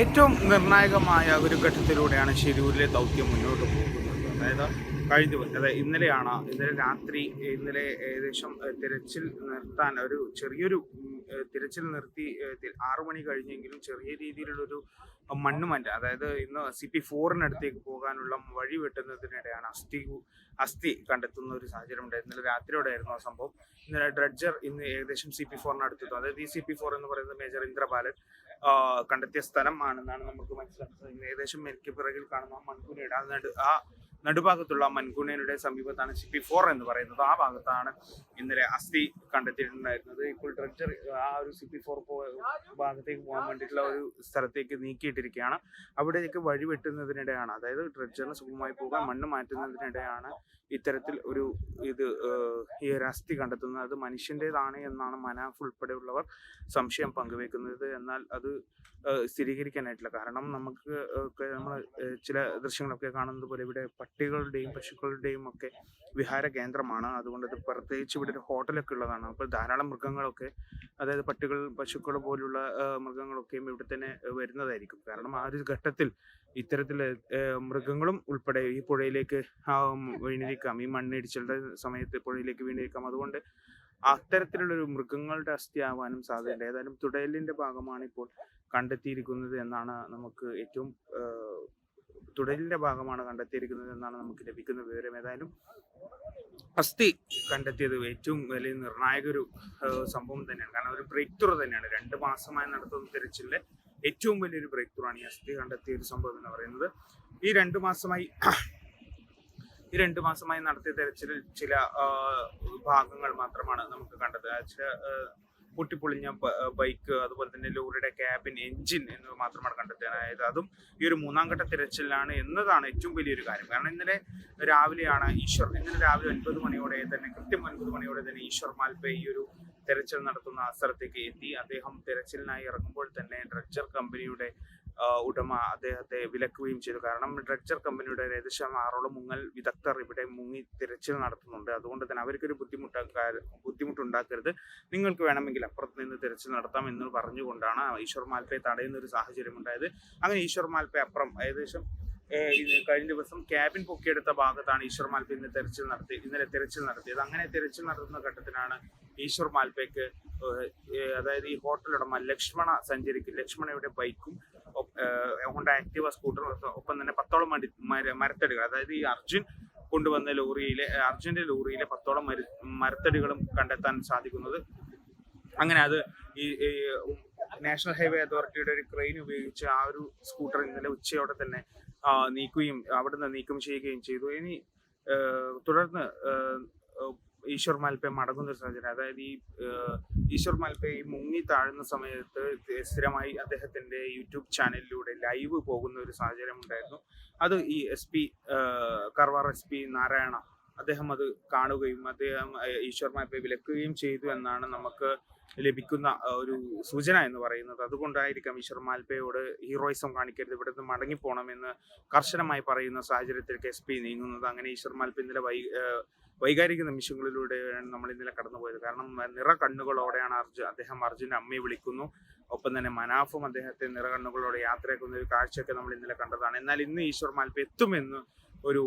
ഏറ്റവും നിർണായകമായ ഒരു ഘട്ടത്തിലൂടെയാണ് ശിരൂരിലെ ദൗത്യം മുന്നോട്ട് പോകുന്നത്. അതായത് കഴിഞ്ഞ അതായത് ഇന്നലെയാണ് ഇന്നലെ രാത്രി ഇന്നലെ ഏകദേശം തിരച്ചിൽ നിർത്താൻ ഒരു ചെറിയൊരു തിരച്ചിൽ നിർത്തി ആറു മണി കഴിഞ്ഞെങ്കിലും ചെറിയ രീതിയിലുള്ളൊരു മണ്ണുമറ്റ അതായത് ഇന്ന് സി പി ഫോറിനടുത്തേക്ക് പോകാനുള്ള വഴി വെട്ടുന്നതിനിടെയാണ് അസ്ഥി അസ്ഥി കണ്ടെത്തുന്ന ഒരു സാഹചര്യം ഉണ്ടായത് ഇന്നലെ രാത്രിയോടെയായിരുന്നു ആ സംഭവം. ഇന്നലെ ഡ്രഡ്ജർ ഇന്ന് ഏകദേശം സി പി ഫോറിനടുത്തെത്തും അതായത് ഈ സി പി ഫോർ എന്ന് പറയുന്നത് മേജർ ഇന്ദ്രപാലൻ ആ, കണ്ടെത്തിയ സ്ഥലം ആണെന്നാണ് നമുക്ക് മനസ്സിലാക്കുന്നത്. ഏകദേശം മെൽക്ക് പിറകിൽ കാണുന്ന മൺകുനിയുടെ മൺകുനയുടെ ആ നടുഭാഗത്തുള്ള മൻകുണേനയുടെ സമീപത്താണ് സി പി ഫോർ എന്ന് പറയുന്നത്. ആ ഭാഗത്താണ് ഇന്നലെ അസ്ഥി കണ്ടെത്തിയിട്ടുണ്ടായിരുന്നത്. ഇപ്പോൾ ഡ്രഡ്ജർ ആ ഒരു സി പി ഫോർ ഭാഗത്തേക്ക് പോകാൻ വേണ്ടിയിട്ടുള്ള ഒരു സ്ഥലത്തേക്ക് നീക്കിയിട്ടിരിക്കുകയാണ്. അവിടേക്ക് വഴി വെട്ടുന്നതിനിടെയാണ് അതായത് ഡ്രഡ്ജറിന് സുഖമായി പോകാൻ മണ്ണ് മാറ്റുന്നതിനിടെയാണ് ഇത്തരത്തിൽ ഒരു ഇത് ഈ ഒരു അസ്ഥി കണ്ടെത്തുന്നത്. അത് മനുഷ്യന്റെതാണ് എന്നാണ് മനാഫ് ഉൾപ്പെടെയുള്ളവർ സംശയം പങ്കുവെക്കുന്നത്. എന്നാൽ അത് സ്ഥിരീകരിക്കാനായിട്ടില്ല. കാരണം നമുക്ക് നമ്മൾ ചില ദൃശ്യങ്ങളൊക്കെ കാണുന്നത് പോലെ ഇവിടെ പട്ടികളുടെയും പശുക്കളുടെയും ഒക്കെ വിഹാര കേന്ദ്രമാണ്. അതുകൊണ്ട് ഇത് പ്രത്യേകിച്ച് ഇവിടെ ഒരു ഹോട്ടലൊക്കെ ഉള്ളതാണ്. അപ്പോൾ ധാരാളം മൃഗങ്ങളൊക്കെ അതായത് പട്ടികൾ പശുക്കൾ പോലുള്ള മൃഗങ്ങളൊക്കെയും ഇവിടെ തന്നെ വരുന്നതായിരിക്കും. കാരണം ആ ഒരു ഘട്ടത്തിൽ ഇത്തരത്തിൽ മൃഗങ്ങളും ഉൾപ്പെടെ ഈ പുഴയിലേക്ക് വീണിരിക്കാം. ഈ മണ്ണിടിച്ചിലുടെ സമയത്ത് പുഴയിലേക്ക് വീണിരിക്കാം. അതുകൊണ്ട് അത്തരത്തിലുള്ളൊരു മൃഗങ്ങളുടെ അസ്ഥി ആവാനും സാധ്യതയുണ്ട്. ഏതായാലും തുടയലിന്റെ ഭാഗമാണ് ഇപ്പോൾ കണ്ടെത്തിയിരിക്കുന്നത് എന്നാണ് നമുക്ക് ഏറ്റവും ഏഹ്, തുടയലിന്റെ ഭാഗമാണ് കണ്ടെത്തിയിരിക്കുന്നത് എന്നാണ് നമുക്ക് ലഭിക്കുന്ന വിവരം. ഏതായാലും അസ്ഥി കണ്ടെത്തിയത് ഏറ്റവും വലിയ നിർണായക ഒരു സംഭവം തന്നെയാണ്. കാരണം ഒരു ബ്രേക്ക് ത്രൂ തന്നെയാണ്. രണ്ട് മാസമായി നടത്തുന്ന തിരച്ചിലെ ഏറ്റവും വലിയൊരു ബ്രേക്ക് ത്രൂ ആണ് ഈ അസ്ഥി കണ്ടെത്തിയ ഒരു സംഭവം എന്ന് പറയുന്നത്. ഈ രണ്ട് മാസമായി ഈ രണ്ട് മാസമായി നടത്തിയ തെരച്ചിലിൽ ചില ഭാഗങ്ങൾ മാത്രമാണ് നമുക്ക് കണ്ടത്. ചില പൊട്ടിപ്പൊളിഞ്ഞ ബൈക്ക് അതുപോലെ തന്നെ ലോറിയുടെ ക്യാബിൻ എഞ്ചിൻ എന്നിവ മാത്രമാണ് കണ്ടെത്താനായത് അതും ഈ ഒരു മൂന്നാം ഘട്ട തിരച്ചിലാണ് എന്നതാണ് ഏറ്റവും വലിയൊരു കാര്യം. കാരണം ഇന്നലെ രാവിലെയാണ് ഈശ്വർ ഇന്നലെ രാവിലെ ഒൻപത് മണിയോടെ തന്നെ കൃത്യം ഒൻപത് മണിയോടെ തന്നെ ഈശ്വർ മാൽപേ ഈ ഒരു തെരച്ചിൽ നടത്തുന്ന സ്ഥലത്തേക്ക് എത്തി. അദ്ദേഹം തെരച്ചിലിനായി ഇറങ്ങുമ്പോൾ തന്നെ ഡ്രഡ്ജർ കമ്പനിയുടെ ഉടമ അദ്ദേഹത്തെ വിലക്കുകയും ചെയ്തു. കാരണം ഡ്രഡ്ജർ കമ്പനിയുടെ ഏകദേശം ആറോളം മുങ്ങൽ വിദഗ്ധർ ഇവിടെ മുങ്ങി തിരച്ചിൽ നടത്തുന്നുണ്ട്. അതുകൊണ്ട് തന്നെ അവർക്കൊരു ബുദ്ധിമുട്ടാ ബുദ്ധിമുട്ടുണ്ടാക്കരുത്. നിങ്ങൾക്ക് വേണമെങ്കിൽ അപ്പുറത്ത് നിന്ന് തിരച്ചിൽ നടത്താം എന്ന് പറഞ്ഞുകൊണ്ടാണ് ഈശ്വർ മാൽപ്പയെ തടയുന്ന ഒരു സാഹചര്യം ഉണ്ടായത്. അങ്ങനെ ഈശ്വർ മാൽപ്പെ അപ്പുറം ഏകദേശം കഴിഞ്ഞ ദിവസം ക്യാബിൻ പൊക്കിയെടുത്ത ഭാഗത്താണ് ഈശ്വർ മാൽപ്പെ ഇന്ന് തെരച്ചിൽ നടത്തി ഇന്നലെ തെരച്ചിൽ നടത്തിയത്. അങ്ങനെ തെരച്ചിൽ നടത്തുന്ന ഘട്ടത്തിലാണ് ഈശ്വർ മാൽപ്പയ്ക്ക് അതായത് ഈ ഹോട്ടലുടമ ലക്ഷ്മണ സഞ്ചരിക്കും ലക്ഷ്മണയുടെ ബൈക്കും ഹോണ്ട ആക്ടിവ സ്കൂട്ടറും ഒപ്പം തന്നെ പത്തോളം മടി മര മരത്തടികൾ അതായത് ഈ അർജുൻ കൊണ്ടുവന്ന ലോറിയിലെ അർജുന്റെ ലോറിയിലെ പത്തോളം മര മരത്തടികളും കണ്ടെത്താൻ സാധിക്കുന്നത്. അങ്ങനെ അത് ഈ നാഷണൽ ഹൈവേ അതോറിറ്റിയുടെ ഒരു ക്രെയിൻ ഉപയോഗിച്ച് ആ ഒരു സ്കൂട്ടർ ഇന്നലെ ഉച്ചയോടെ തന്നെ നീക്കുകയും അവിടുന്ന് നീക്കം ചെയ്യുകയും ചെയ്തു. ഇനി തുടർന്ന് ഈശ്വർ മാൽപ്പെ മടങ്ങുന്ന ഒരു സാഹചര്യം. അതായത് ഈ ഈശ്വർ മാൽപ്പെ ഈ മുങ്ങി താഴുന്ന സമയത്ത് സ്ഥിരമായി അദ്ദേഹത്തിന്റെ യൂട്യൂബ് ചാനലിലൂടെ ലൈവ് പോകുന്ന ഒരു സാഹചര്യം ഉണ്ടായിരുന്നു. അത് ഈ S P Karwar S P Narayana അദ്ദേഹം അത് കാണുകയും അദ്ദേഹം ഈശ്വർ മാൽപ്പെ വിലക്കുകയും ചെയ്തു എന്നാണ് നമുക്ക് ലഭിക്കുന്ന ഒരു സൂചന എന്ന് പറയുന്നത്. അതുകൊണ്ടായിരിക്കാം ഈശ്വർ മാൽപ്പയോട് ഹീറോയിസം കാണിക്കരുത് ഇവിടെ നിന്ന് മടങ്ങിപ്പോണമെന്ന് കർശനമായി പറയുന്ന സാഹചര്യത്തിലേക്ക് എസ് പി നീങ്ങുന്നത്. അങ്ങനെ ഈശ്വർ മാൽപ്പ ഇന്നലെ വൈ വൈകാരിക നിമിഷങ്ങളിലൂടെയാണ് നമ്മൾ ഇന്നലെ കടന്നുപോയത്. കാരണം നിറ കണ്ണുകളോടെയാണ് അർജുൻ അദ്ദേഹം അർജുന്റെ അമ്മയെ വിളിക്കുന്നു. ഒപ്പം തന്നെ മനാഫും അദ്ദേഹത്തെ നിറകണ്ണുകളോടെ യാത്രയാക്കുന്ന ഒരു കാഴ്ചയൊക്കെ നമ്മൾ ഇന്നലെ കണ്ടതാണ്. എന്നാൽ ഇന്ന് ഈശ്വർ മാൽപ്പ എത്തുമെന്ന് ഒരു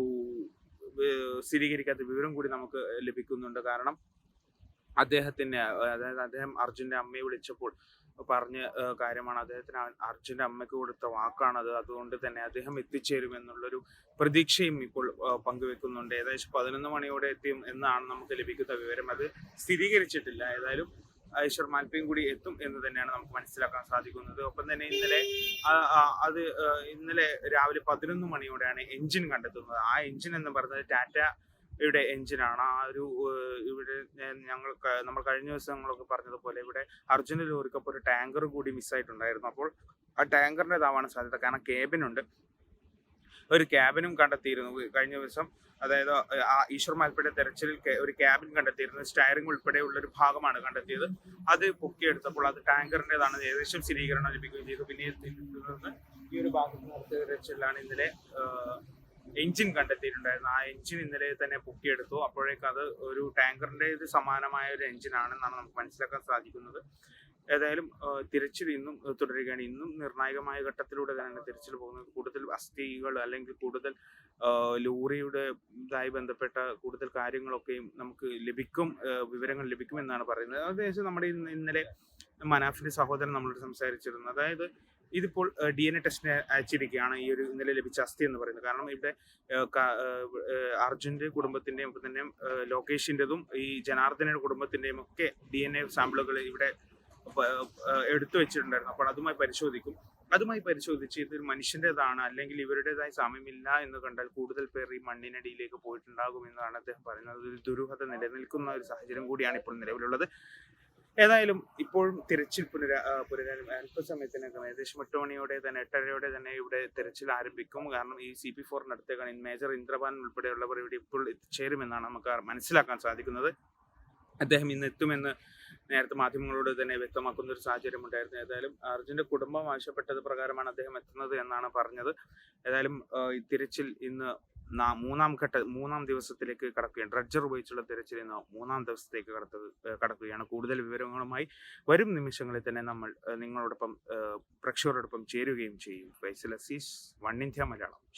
സ്ഥിരീകരിക്കാത്ത വിവരം കൂടി നമുക്ക് ലഭിക്കുന്നുണ്ട്. കാരണം അദ്ദേഹത്തിന് അതായത് അദ്ദേഹം അർജുന്റെ അമ്മയെ വിളിച്ചപ്പോൾ പറഞ്ഞ കാര്യമാണ്. അദ്ദേഹത്തിന് അർജുന്റെ അമ്മയ്ക്ക് കൊടുത്ത വാക്കാണത്. അതുകൊണ്ട് തന്നെ അദ്ദേഹം എത്തിച്ചേരും എന്നുള്ളൊരു പ്രതീക്ഷയും ഇപ്പോൾ പങ്കുവെക്കുന്നുണ്ട്. ഏകദേശം പതിനൊന്ന് മണിയോടെ എത്തിയും എന്നാണ് നമുക്ക് ലഭിക്കുന്ന വിവരം. അത് സ്ഥിരീകരിച്ചിട്ടില്ല. ഏതായാലും ഐശ്വർ മാൽപ്പയും കൂടി എത്തും എന്ന് തന്നെയാണ് നമുക്ക് മനസ്സിലാക്കാൻ സാധിക്കുന്നത്. ഒപ്പം തന്നെ ഇന്നലെ അത് ഇന്നലെ രാവിലെ പതിനൊന്ന് മണിയോടെയാണ് എഞ്ചിൻ കണ്ടെത്തുന്നത്. ആ എഞ്ചിൻ എന്ന് പറയുന്നത് ടാറ്റ യുടെ എഞ്ചിനാണ് ആ ഒരു ഇവിടെ ഞങ്ങൾ നമ്മൾ കഴിഞ്ഞ ദിവസം ഞങ്ങളൊക്കെ പറഞ്ഞതുപോലെ ഇവിടെ അർജുന ലോറിക്കൊപ്പം ഒരു ടാങ്കർ കൂടി മിസ്സായിട്ടുണ്ടായിരുന്നു അപ്പോൾ ആ ടാങ്കറിന്റെ ഇതാവാണ് സാധ്യത കാരണം കേബിൻ ഉണ്ട്. ഒരു ക്യാബിനും കണ്ടെത്തിയിരുന്നു. കഴിഞ്ഞ ദിവസം അതായത് ആ ഈശ്വർ മാൽപ്പയുടെ തെരച്ചിലിൽ ഒരു ക്യാബിൻ കണ്ടെത്തിയിരുന്നു. സ്റ്റയറിംഗ് ഉൾപ്പെടെയുള്ള ഒരു ഭാഗമാണ് കണ്ടെത്തിയത്. അത് പൊക്കിയെടുത്തപ്പോൾ അത് ടാങ്കറിന്റെതാണ് ഏകദേശം സ്ഥിരീകരണം ലഭിക്കുകയും ചെയ്തു. പിന്നെ ഈ ഒരു ഭാഗത്ത് നടത്തിയ തെരച്ചിലാണ് ഇന്നലെ എഞ്ചിൻ കണ്ടെത്തിയിട്ടുണ്ടായിരുന്നു. ആ എഞ്ചിൻ ഇന്നലെ തന്നെ പൊക്കിയെടുത്തു. അപ്പോഴേക്ക് അത് ഒരു ടാങ്കറിന്റെ ഇത് സമാനമായ ഒരു എഞ്ചിനാണെന്നാണ് നമുക്ക് മനസ്സിലാക്കാൻ സാധിക്കുന്നത്. ഏതായാലും തിരച്ചിൽ ഇന്നും തുടരുകയാണ്. ഇന്നും നിർണായകമായ ഘട്ടത്തിലൂടെ തന്നെയാണ് തിരച്ചിൽ പോകുന്നത്. കൂടുതൽ അസ്ഥികൾ അല്ലെങ്കിൽ കൂടുതൽ ലോറിയുടെ ഇതായി ബന്ധപ്പെട്ട കൂടുതൽ കാര്യങ്ങളൊക്കെയും നമുക്ക് ലഭിക്കും വിവരങ്ങൾ ലഭിക്കുമെന്നാണ് പറയുന്നത്. ഏകദേശം നമ്മുടെ ഇന്നലെ മനാഫിന്റെ സഹോദരൻ നമ്മളോട് സംസാരിച്ചിരുന്നു. അതായത് ഇതിപ്പോൾ ഡി എൻ എ ടെസ്റ്റിന് അയച്ചിരിക്കുകയാണ് ഈ ഒരു ഇന്നലെ ലഭിച്ച അസ്ഥി എന്ന് പറയുന്നത്. കാരണം ഇവിടെ അർജുന്റെ കുടുംബത്തിന്റെയും ഒപ്പം തന്നെ ലോകേഷിന്റെതും ഈ ജനാർദ്ദനയുടെ കുടുംബത്തിന്റെയും ഒക്കെ ഡി എൻ എ സാമ്പിളുകൾ ഇവിടെ എടുത്തു വെച്ചിട്ടുണ്ടായിരുന്നു. അപ്പോൾ അതുമായി പരിശോധിക്കും. അതുമായി പരിശോധിച്ച് ഇതൊരു മനുഷ്യന്റെതാണ് അല്ലെങ്കിൽ ഇവരുടേതായ സാമ്യമില്ല എന്ന് കണ്ടാൽ കൂടുതൽ പേർ ഈ മണ്ണിനടിയിലേക്ക് പോയിട്ടുണ്ടാകും എന്നാണ് അദ്ദേഹം പറയുന്നത്. ഒരു ദുരൂഹത നിലനിൽക്കുന്ന ഒരു സാഹചര്യം കൂടിയാണ് ഇപ്പോൾ നിലവിലുള്ളത്. ഏതായാലും ഇപ്പോഴും തിരച്ചിൽ പുനരാ പുനരാ അല്പസമയത്തിനകം ഏകദേശം എട്ട് മണിയോടെ തന്നെ എട്ടരയോടെ തന്നെ ഇവിടെ തിരച്ചിൽ ആരംഭിക്കും. കാരണം ഈ സി പി ഫോറിനടുത്തേക്കാണ് മേജർ ഇന്ദ്രബാൻ ഉൾപ്പെടെയുള്ളവർ ഇവിടെ ഇപ്പോൾ എത്തിച്ചേരുമെന്നാണ് നമുക്ക് മനസ്സിലാക്കാൻ സാധിക്കുന്നത്. അദ്ദേഹം ഇന്ന് എത്തുമെന്ന് നേരത്തെ മാധ്യമങ്ങളോട് തന്നെ വ്യക്തമാക്കുന്ന ഒരു സാഹചര്യം ഉണ്ടായിരുന്നു. ഏതായാലും അർജുന്റെ കുടുംബം ആവശ്യപ്പെട്ടത് പ്രകാരമാണ് അദ്ദേഹം എത്തുന്നത് എന്നാണ് പറഞ്ഞത്. ഏതായാലും തിരച്ചിൽ ഇന്ന് മൂന്നാം ഘട്ട മൂന്നാം ദിവസത്തിലേക്ക് കടക്കുകയാണ്. ഡ്രഡ്ജർ ഉപയോഗിച്ചുള്ള തിരച്ചിൽ ഇന്ന് മൂന്നാം ദിവസത്തേക്ക് കടത്തു ഏഹ് കടക്കുകയാണ്. കൂടുതൽ വിവരങ്ങളുമായി വരും നിമിഷങ്ങളിൽ തന്നെ നമ്മൾ നിങ്ങളോടൊപ്പം പ്രേക്ഷകരോടൊപ്പം ചേരുകയും ചെയ്യും. Faisal Aziz One India Malayalam.